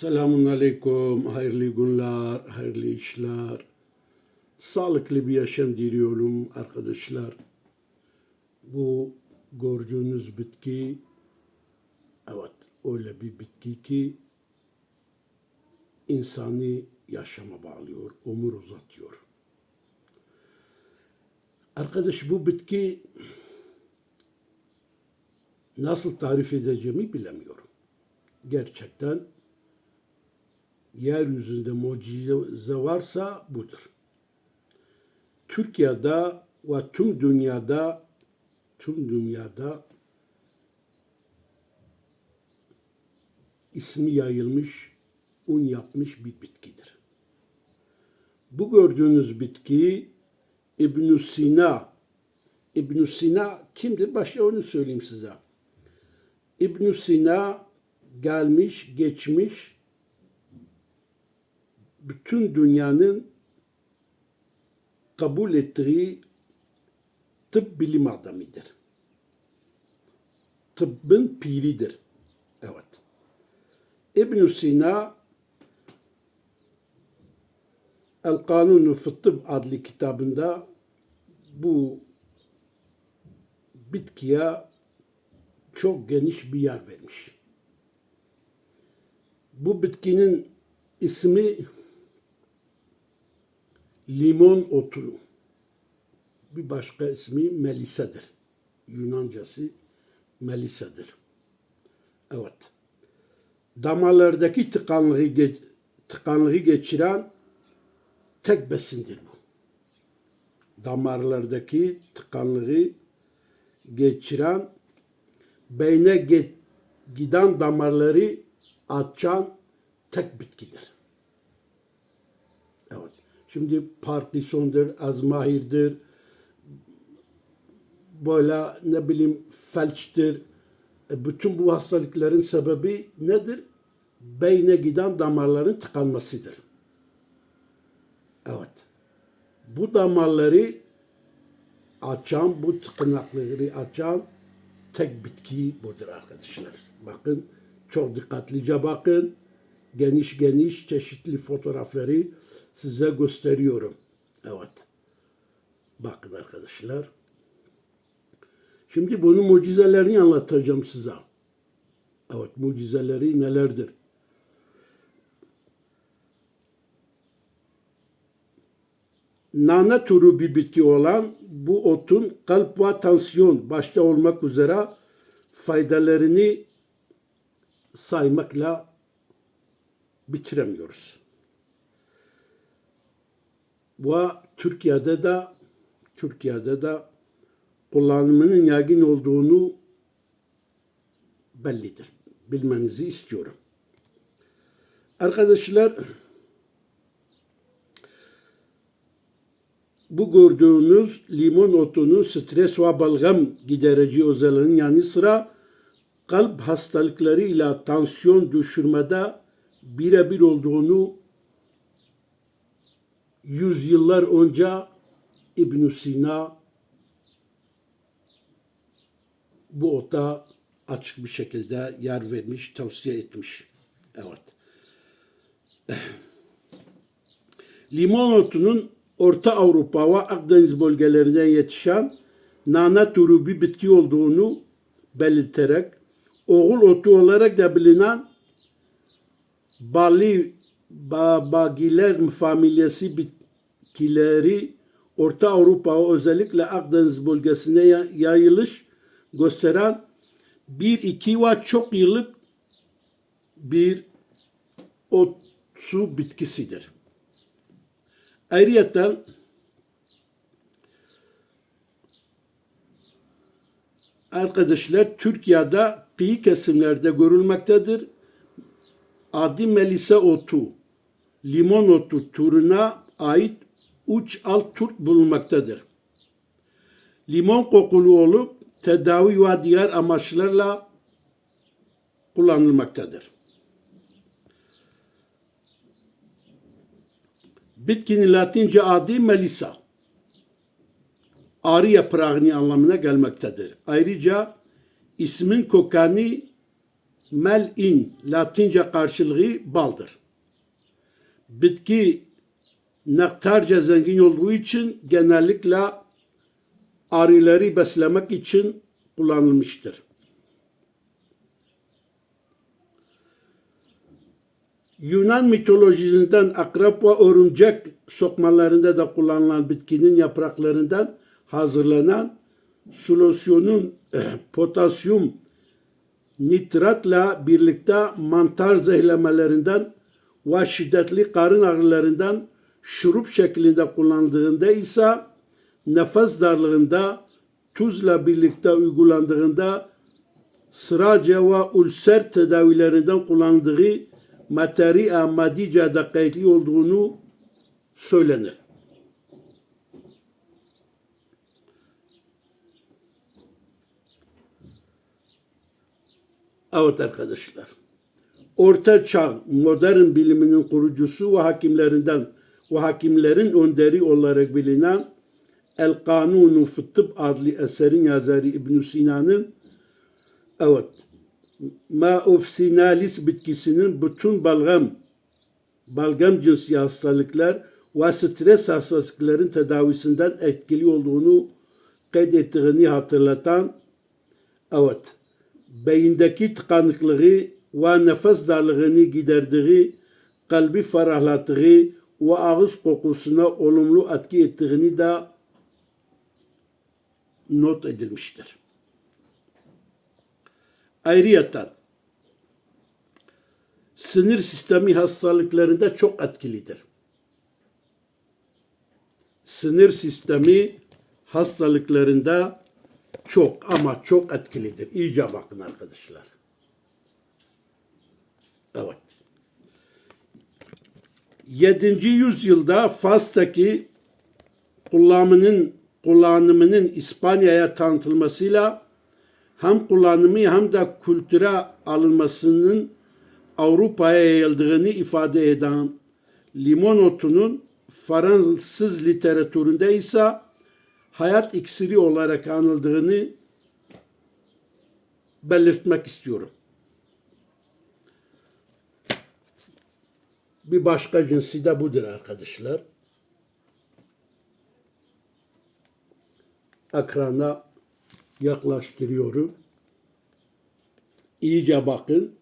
Selamun Aleyküm, hayırlı günler, hayırlı işler. Sağlıklı bir yaşam diliyorum arkadaşlar. Bu gördüğünüz bitki, evet öyle bir bitki ki insanı yaşama bağlıyor, ömür uzatıyor. Arkadaş bu bitki nasıl tarif edeceğimi bilemiyorum. Gerçekten yeryüzünde mucize varsa budur. Türkiye'de ve tüm dünyada tüm dünyada ismi yayılmış, un yapmış bir bitkidir. Bu gördüğünüz bitki ibn Sina ibn Sina kimdir? Başta onu söyleyeyim size. ibn Sina gelmiş, geçmiş, bütün dünyanın kabul ettiği tıp bilim adamıdır. Tıbbın piridir. Evet. ibn Sina El Kanunu fi Tıbb adlı kitabında bu bitkiye çok geniş bir yer vermiş. Bu bitkinin ismi limon otu. Bir başka ismi Melisa'dır. Yunancası Melisa'dır. Evet. Damarlardaki tıkanlığı, geç, tıkanlığı geçiren tek besindir bu. Damarlardaki tıkanlığı geçiren beyne ge- giden damarları açan tek bitkidir. Şimdi Parkinson'dur, Alzheimer'dir, böyle ne bileyim felçtir. E, bütün bu hastalıkların sebebi nedir? Beyne giden damarların tıkanmasıdır. Evet. Bu damarları açan, bu tıkanıklıkları açan tek bitki budur arkadaşlar. Bakın çok dikkatlice bakın. Geniş geniş çeşitli fotoğrafları size gösteriyorum. Evet. Bakın arkadaşlar. Şimdi bunun mucizelerini anlatacağım size. Evet mucizeleri nelerdir? nane türü bir bitki olan bu otun kalp ve tansiyon başta olmak üzere faydalarını saymakla bitiremiyoruz. Ve Türkiye'de de Türkiye'de de kullanımının yaygın olduğunu bellidir. Bilmenizi istiyorum. Arkadaşlar bu gördüğünüz limon otunun stres ve balgam giderici özelliğinin yanı sıra kalp hastalıklarıyla tansiyon düşürmede birebir olduğunu yüzyıllar önce ibn Sina bu ota açık bir şekilde yer vermiş, tavsiye etmiş. Evet. Limon otunun Orta Avrupa ve Akdeniz bölgelerinden yetişen nane türü bir bitki olduğunu belirterek oğul otu olarak da bilinen Bali Bagiler familyası bitkileri Orta Avrupa özellikle Akdeniz bölgesine yayılış gösteren bir iki ve çok yıllık bir ot su bitkisidir. Ayrıca arkadaşlar Türkiye'de kıyı kesimlerde görülmektedir. Adi Melisa otu, limon otu türüne ait uç alt turt bulunmaktadır. Limon kokulu olup tedavi ve diğer amaçlarla kullanılmaktadır. Bitkinin Latince adı Melisa. Arı yaprağını anlamına gelmektedir. Ayrıca ismin kökeni Mel'in Latince karşılığı baldır. Bitki nektarca zengin olduğu için genellikle arıları beslemek için kullanılmıştır. Yunan mitolojisinden akrep ve örümcek sokmalarında da kullanılan bitkinin yapraklarından hazırlanan solüsyonun potasyum nitratla birlikte mantar zehirlemelerinden ve şiddetli karın ağrılarından şurup şeklinde kullandığında ise nefes darlığında tuzla birlikte uygulandığında sıraca ve ulser tedavilerinden kullandığı materia madicada kayıtlı olduğunu söylenir. Evet arkadaşlar. Orta Çağ modern biliminin kurucusu ve hakimlerinden ve hakimlerin önderi olarak bilinen El Kanunu Fıtıp adlı eserin yazarı İbn Sina'nın evet Maofsinalis bitkisinin bütün balgam balgam cinsi hastalıklar ve stres hastalıkların tedavisinden etkili olduğunu kaydettiğini hatırlatan evet beyindeki tıkanıklığı ve nefes darlığını giderdiği, kalbi ferahlattığı ve ağız kokusuna olumlu etki ettiğini de not edilmiştir. Ayrıyeten sinir sistemi hastalıklarında çok etkilidir. Sinir sistemi hastalıklarında çok ama çok etkilidir. İyice bakın arkadaşlar. Evet. 7. yüzyılda Fas'taki kullanımının kullanımının İspanya'ya tanıtılmasıyla hem kullanımı hem de kültüre alınmasının Avrupa'ya yayıldığını ifade eden limon otunun Fransız literatüründe ise hayat iksiri olarak anıldığını belirtmek istiyorum. Bir başka cinsi de budur arkadaşlar. Ekrana yaklaştırıyorum. İyice bakın.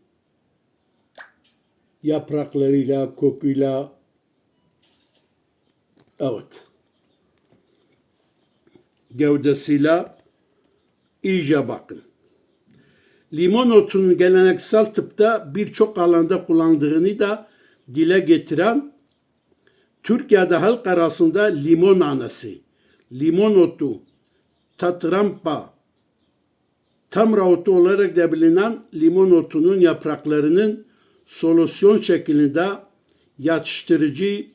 Yapraklarıyla, kokuyla. Evet. Gövdesiyle iyice bakın. Limon otunun geleneksel tıpta birçok alanda kullandığını da dile getiren Türkiye'de halk arasında limon anası, limon otu, tatrampa, tamra otu olarak da bilinen limon otunun yapraklarının solüsyon şeklinde yatıştırıcı,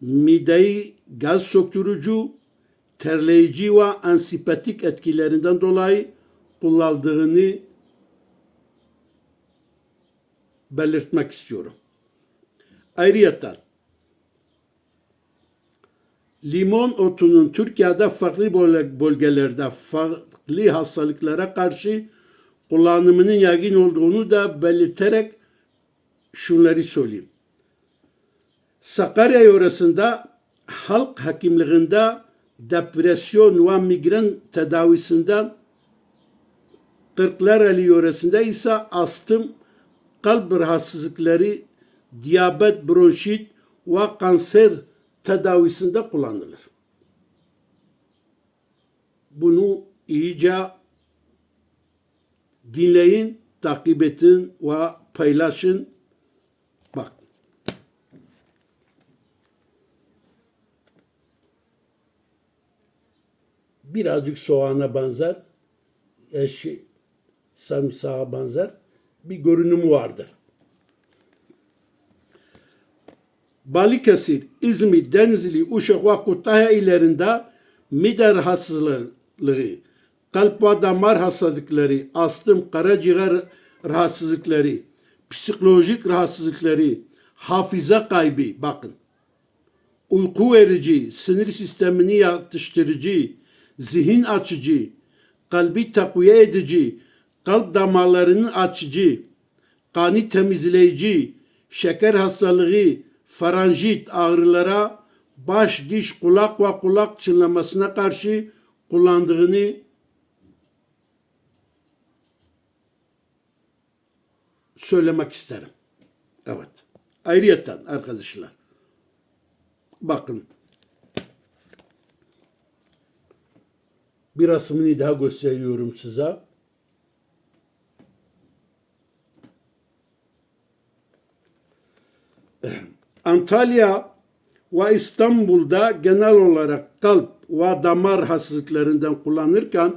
mideyi gaz söktürücü, terleyici ve ansipatik etkilerinden dolayı kullandığını belirtmek istiyorum. Ayrıca limon otunun Türkiye'de farklı bölgelerde farklı hastalıklara karşı kullanımının yaygın olduğunu da belirterek şunları söyleyeyim. Sakarya yöresinde halk hakimliğinde depresyon ve migren tedavisinden Kırklareli yöresinde ise astım, kalp rahatsızlıkları, diyabet, bronşit ve kanser tedavisinde kullanılır. Bunu iyice dinleyin, takip edin ve paylaşın. Birazcık soğana benzer, eşi sarımsağa benzer bir görünümü vardır. Balıkesir, İzmir, Denizli, Uşak ve Kütahya illerinde mide rahatsızlığı, kalp ve damar hastalıkları, astım, karaciğer rahatsızlıkları, psikolojik rahatsızlıkları, hafıza kaybı, bakın, uyku verici, sinir sistemini yatıştırıcı, zihin açıcı, kalbi takviye edici, kalp damarlarını açıcı, kanı temizleyici, şeker hastalığı, faranjit ağrılara, baş, diş, kulak ve kulak çınlamasına karşı kullandığını söylemek isterim. Evet. Ayrıyeten arkadaşlar. Bakın. Bir resmini daha gösteriyorum size. Antalya ve İstanbul'da genel olarak kalp ve damar hastalıklarından kullanırken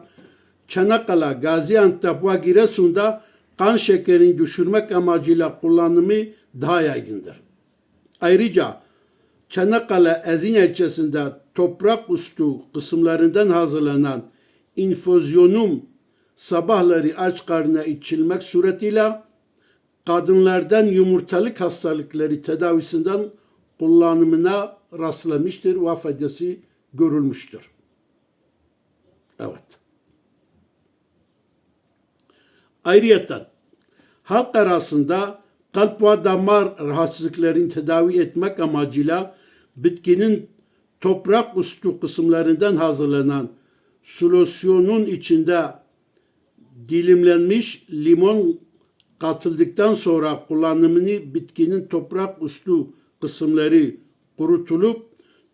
Çanakkale, Gaziantep ve Giresun'da kan şekerini düşürmek amacıyla kullanımı daha yaygındır. Ayrıca Çanakkale Ezin ilçesinde toprak üstü kısımlarından hazırlanan infüzyonum sabahları aç karnına içilmek suretiyle kadınlardan yumurtalık hastalıkları tedavisinden kullanımına rastlamıştır ve faydası görülmüştür. Evet. Ayrıyeten halk arasında kalp ve damar rahatsızlıklarını tedavi etmek amacıyla bitkinin toprak üstü kısımlarından hazırlanan solüsyonun içinde dilimlenmiş limon katıldıktan sonra kullanımını bitkinin toprak üstü kısımları kurutulup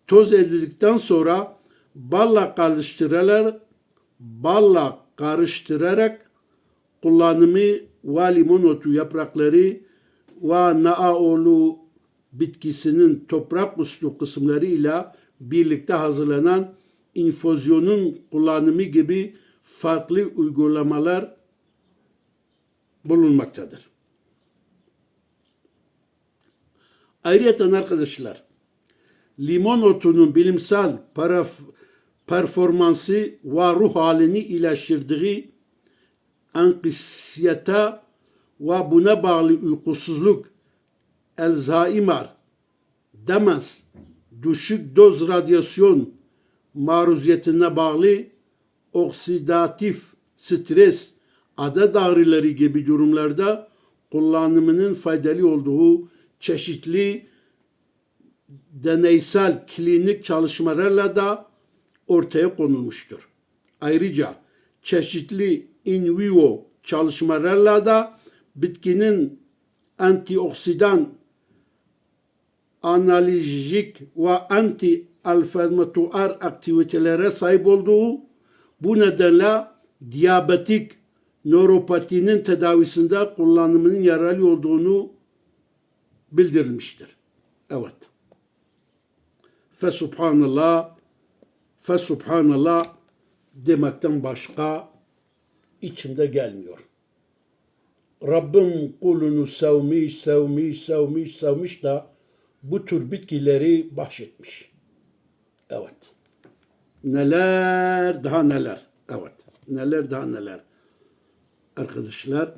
toz edildikten sonra balla karıştırarak balla karıştırarak kullanımı ve limon otu yaprakları ve naaolu bitkisinin toprak üstü kısımlarıyla birlikte hazırlanan infüzyonun kullanımı gibi farklı uygulamalar bulunmaktadır. Ayrıca arkadaşlar, limon otunun bilimsel paraf, performansı ve ruh halini iyileştirdiği ankisiyete ve buna bağlı uykusuzluk, Alzheimer, demans, düşük doz radyasyon maruziyetine bağlı oksidatif stres, adet ağrıları gibi durumlarda kullanımının faydalı olduğu çeşitli deneysel klinik çalışmalarla da ortaya konulmuştur. Ayrıca çeşitli in vivo çalışmalarla da bitkinin antioksidan, analjik ve anti alfamatuar aktivitelere sahip olduğu bu nedenle diyabetik nöropatinin tedavisinde kullanımının yararlı olduğunu bildirilmiştir. Evet. Fesubhanallah Fesubhanallah demekten başka içimde gelmiyor. Rabbim kulunu sevmiş, sevmiş, sevmiş, sevmiş da bu tür bitkileri bahşetmiş. Evet. Neler daha neler. Evet. Neler daha neler. Arkadaşlar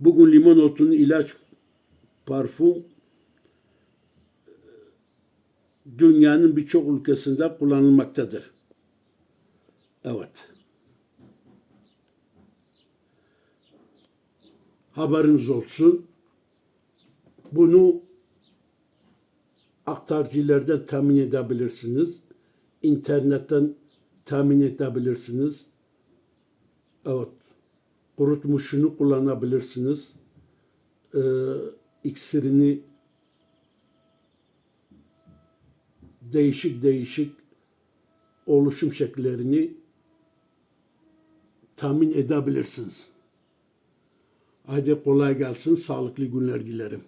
bugün limon otunun ilaç parfüm dünyanın birçok ülkesinde kullanılmaktadır. Evet. Haberiniz olsun. Bunu aktarcılardan temin edebilirsiniz. İnternetten temin edebilirsiniz. Evet. Kurutmuşunu kullanabilirsiniz. Ee, iksirini değişik değişik oluşum şekillerini tahmin edebilirsiniz. Haydi kolay gelsin, sağlıklı günler dilerim.